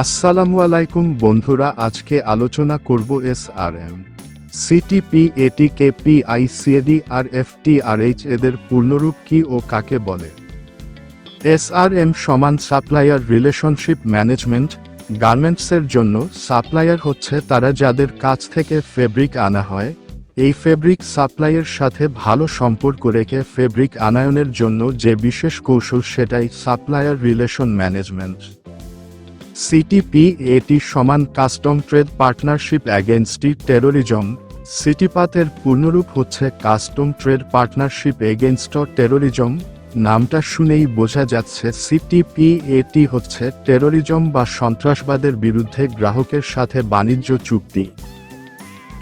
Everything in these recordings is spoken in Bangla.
আসসালামু আলাইকুম বন্ধুরা, আজকে আলোচনা করব এস আর এম সিটিপি, এটি এটিকে পিআইসিএডি আর এফটিআরএইচ এদের পূর্ণরূপ কি ও কাকে বলে? এস আর এম সমান সাপ্লায়ার রিলেশনশিপ ম্যানেজমেন্ট, গার্মেন্টসের জন্য সাপ্লায়ার হচ্ছে তারা যাদের কাছ থেকে ফেব্রিক আনা হয়। এই ফেব্রিক সাপ্লাইয়ের সাথে ভালো সম্পর্ক রেখে ফেব্রিক আনায়নের জন্য যে বিশেষ কৌশল সেটাই সাপ্লায়ার রিলেশন ম্যানেজমেন্ট। সিটিপি এটি সমান custom trade partnership against terrorism সিটিপাতের পূর্ণরূপ হচ্ছে custom trade partnership against terrorism নামটা শুনেই বোঝা যাচ্ছে সিটিপি এটি হচ্ছে টেরোরিজম বা সন্ত্রাসবাদের বিরুদ্ধে গ্রাহকের সাথে বাণিজ্য চুক্তি।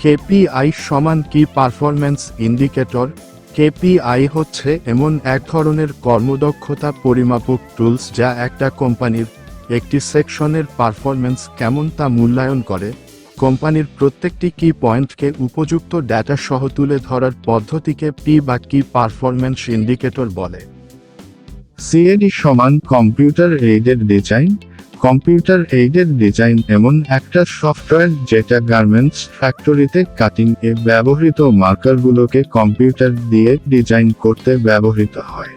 কেপিআই সমান কি পারফরম্যান্স ইন্ডিকেটর কেপিআই হচ্ছে এমন এক ধরনের কর্মদক্ষতা পরিমাপক টুলস যা একটা কোম্পানির একটি সেকশনের পারফরম্যান্স কেমন তা মূল্যায়ন করে, কোম্পানির প্রত্যেকটি কি পয়েন্টকে উপযুক্ত ডেটা সহ তুলে ধরার পদ্ধতিকে পি বা কি পারফরম্যান্স ইন্ডিকেটর বলে। সিএডি সমান computer aided design computer aided design এমন একটা সফটওয়্যার যেটা গার্মেন্টস ফ্যাক্টরিতে কাটিং এ ব্যবহৃত মার্কারগুলোকে কম্পিউটার দিয়ে ডিজাইন করতে ব্যবহৃত হয়।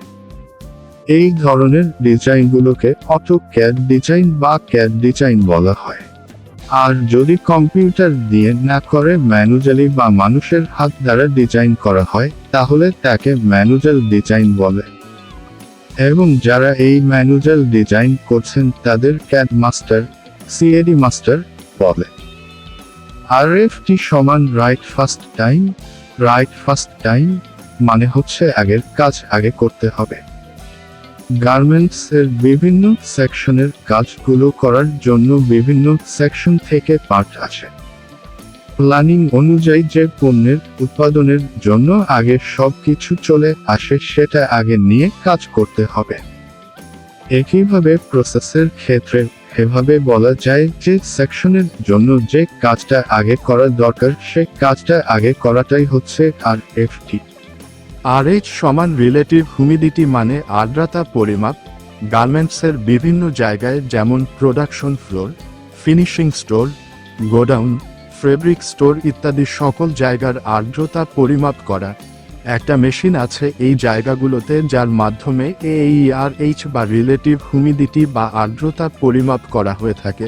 এই ধরনের ডিজাইনগুলোকে অটো ক্যাড ডিজাইন বা ক্যাড ডিজাইন বলা হয়। আর যদি কম্পিউটার দিয়ে না করে ম্যানুয়ালি বা মানুষের হাত দ্বারা ডিজাইন করা হয়, তাহলে তাকে ম্যানুয়াল ডিজাইন বলে। এবং যারা এই ম্যানুয়াল ডিজাইন করছেন, তাদের ক্যাড মাস্টার সিএডি মাস্টার বলে। আর এফটি সমান right first time right first time মানে হচ্ছে আগের কাজ আগে করতে হবে। গার্মেন্টস এর বিভিন্ন সেকশনের কাজগুলো করার জন্য বিভিন্ন সেকশন থেকে পার্ট আছে প্ল্যানিং অনুযায়ী যে পণ্যের উৎপাদনের জন্য আগে সব কিছু চলে আসে সেটা আগে নিয়ে কাজ করতে হবে। একইভাবে প্রসেসের ক্ষেত্রে এভাবে বলা যায় যে সেকশনের জন্য যে কাজটা আগে করা দরকার সে কাজটা আগে করাটাই হচ্ছে আর এফটি। আর এইচ সমান রিলেটিভ হুমিডিটি মানে আর্দ্রতা পরিমাপ গার্মেন্টসের বিভিন্ন জায়গায় যেমন production floor finishing store godown fabric store ইত্যাদি সকল জায়গার আর্দ্রতা পরিমাপ করা। একটা মেশিন আছে এই জায়গাগুলোতে যার মাধ্যমে এইচ বা রিলেটিভ হুমিডিটি বা আর্দ্রতা পরিমাপ করা হয়ে থাকে।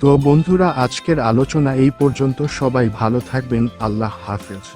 তো বন্ধুরা, আজকের আলোচনা এই পর্যন্ত। সবাই ভালো থাকবেন। আল্লাহ হাফেজ।